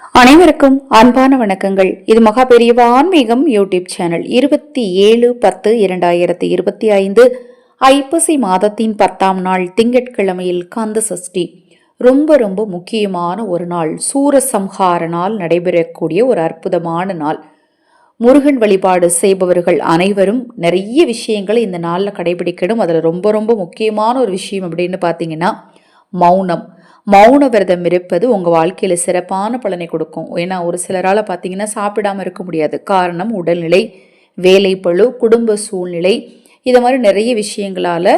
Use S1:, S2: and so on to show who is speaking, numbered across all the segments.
S1: அனைவருக்கும் அன்பான வணக்கங்கள். இது மகா பெரியவா ஆன்மீகம் யூடியூப் சேனல் இருபத்தி ஏழு பத்து இரண்டாயிரத்தி இருபத்தி ஐந்து. ஐப்பசி மாதத்தின் பத்தாம் நாள் திங்கட்கிழமையில் கந்த சஷ்டி ரொம்ப ரொம்ப முக்கியமான ஒரு நாள். சூரசம்ஹார நாள் நடைபெறக்கூடிய ஒரு அற்புதமான நாள். முருகன் வழிபாடு செய்பவர்கள் அனைவரும் நிறைய விஷயங்களை இந்த நாளில் கடைபிடிக்கணும். அதில் ரொம்ப ரொம்ப முக்கியமான ஒரு விஷயம் அப்படின்னு பார்த்தீங்கன்னா மௌனம். மௌன விரதம் இருப்பது உங்கள் வாழ்க்கையில் சிறப்பான பலனை கொடுக்கும். ஏன்னா ஒரு சிலரால் பார்த்தீங்கன்னா சாப்பிடாம இருக்க முடியாது. காரணம் உடல்நிலை வேலைப்பழு குடும்ப சூழ்நிலை. இது மாதிரி நிறைய விஷயங்களால்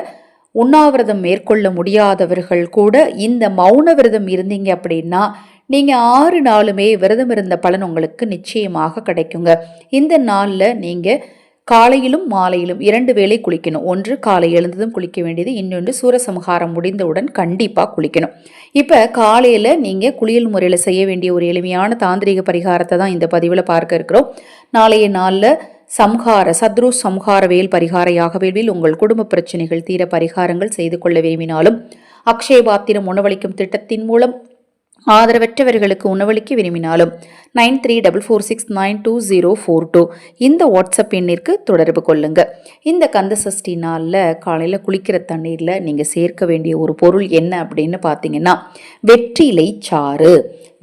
S1: உண்ணாவிரதம் மேற்கொள்ள முடியாதவர்கள் கூட இந்த மௌன விரதம் இருந்தீங்க அப்படின்னா நீங்கள் ஆறு நாளுமே விரதம் இருந்த பலன் உங்களுக்கு நிச்சயமாக கிடைக்குங்க. இந்த நாளில் நீங்கள் காலையிலும் மாலையிலும் இரண்டு வேளை குளிக்கணும். ஒன்று காலை எழுந்ததும் குளிக்க வேண்டியது இன்னொன்று சூரசம்ஹாரம் முடிந்தவுடன் கண்டிப்பாக குளிக்கணும். இப்போ காலையில் நீங்கள் குளியல் முறையில் செய்ய வேண்டிய ஒரு எளிமையான தாந்திரிக பரிகாரத்தை தான் இந்த பதிவில் பார்க்க இருக்கிறோம். நாளைய நாளில் சம்ஹார சத்ரு சம்ஹார வேல் பரிகார யாகவேல்வில் உங்கள் குடும்ப பிரச்சனைகள் தீர பரிகாரங்கள் செய்து கொள்ள விரும்பினாலும் அக்ஷய பாத்திரம் உணவளிக்கும் திட்டத்தின் மூலம் ஆதரவற்றவர்களுக்கு உணவளிக்க விரும்பினாலும் nine three double four six nine two zero four two. இந்த வாட்ஸ்அப் எண்ணிற்கு தொடர்பு கொள்ளுங்கள் இந்த கந்த சஷ்டி நாளில் காலையில் குளிக்கிற தண்ணீரில் நீங்கள் சேர்க்க வேண்டிய ஒரு பொருள் என்ன அப்படின்னு பார்த்தீங்கன்னா வெற்றிலை சாறு.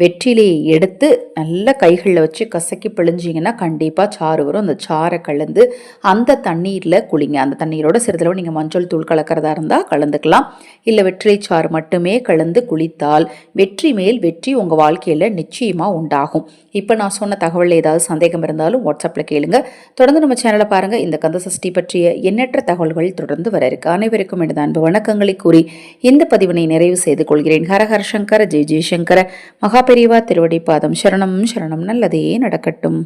S1: வெற்றிலையை எடுத்து நல்ல கைகளில் வச்சு கசக்கி பிழிஞ்சிங்கன்னா கண்டிப்பாக சாறு வரும். அந்த சாறை கலந்து அந்த தண்ணீரில் குளிங்க. அந்த தண்ணீரோட சிறிதளவு நீங்கள் மஞ்சள் தூள் கலக்கிறதா இருந்தால் கலந்துக்கலாம். இல்லை வெற்றிலை சாறு மட்டுமே கலந்து குளித்தால் வெற்றி மேல் வெற்றி உங்கள் வாழ்க்கையில் நிச்சயமாக உண்டாகும். இப்போ நான் சொன்ன தகவலில் ஏதாவது சந்தேகம் இருந்தாலும் வாட்ஸ்அப்பில் கேளுங்க. தொடர்ந்து நம்ம சேனலை பாருங்கள் இந்த கந்த சஷ்டி பற்றிய எண்ணற்ற தகவல்கள் தொடர்ந்து வர இருக்கு. அனைவருக்கும் எனது அன்பு வணக்கங்களை கூறி இந்த பதிவினை நிறைவு செய்து கொள்கிறேன். ஹரஹர சங்கர ஜெய் ஜெய்சங்கர. மகா பெரியவா திருவடி பாதம். சரணம் சரணம். நல்லதே நடக்கட்டும்.